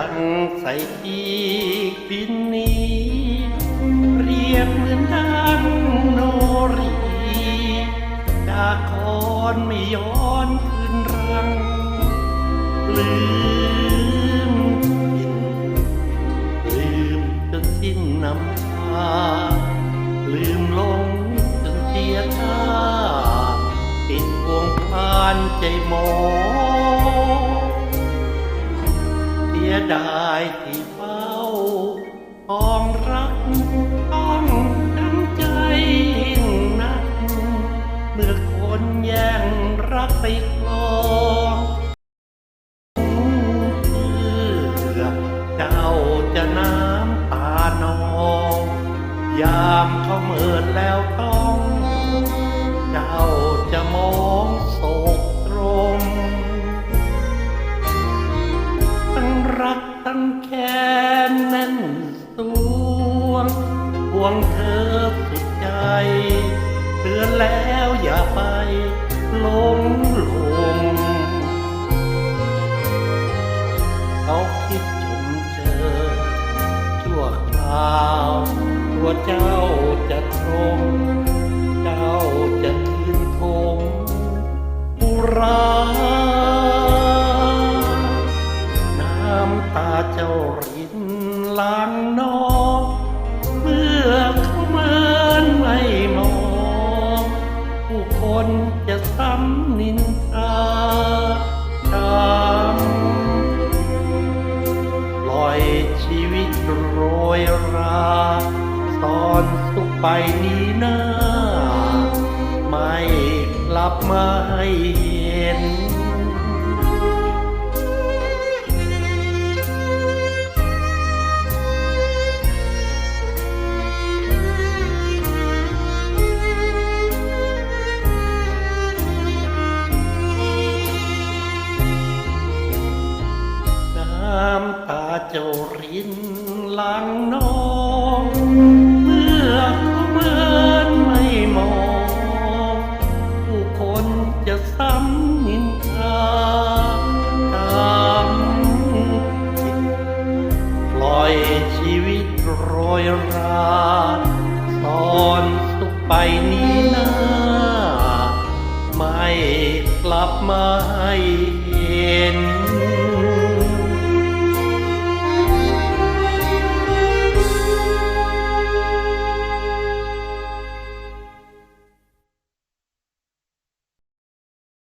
ังใส่อีกดินนี้ เรียบเหมือนดังโนรีดาคอนไม่ย้อนคืนรัง ลืมกิน ลืมจนสิ้นน้ำตาลืมลงจนเสียท่าติดวงพานใจหมอ ยดายที่เฝ้าปองรักต้องจำใจยิ่งนักเมื่อคนแย่งรักไปคลอเพื่อเจ้าจะน้ำตานอง ยามเขาเมินแล้ว วงเธอสุดใจ เตือนแล้วอย่าไปหลงหลงเขาคิดชมเชยชั่วคราวตัวเจ้าจะตรงเจ้าจะคืนคงอุราน้ำตาเจ้า คนจะซ้ำนินทาจำปล่อยชีวิตโรยราสอนสุขไปนี้หน้า ไม่กลับมาให้เห็น จ้ารินหลังน้องเมื่อเขาเมินไม่มอง ผู้คนจะซ้ำนินทาตามจิตปล่อยชีวิตโรยราสอนสุขไปนี้นาไม่กลับมาให้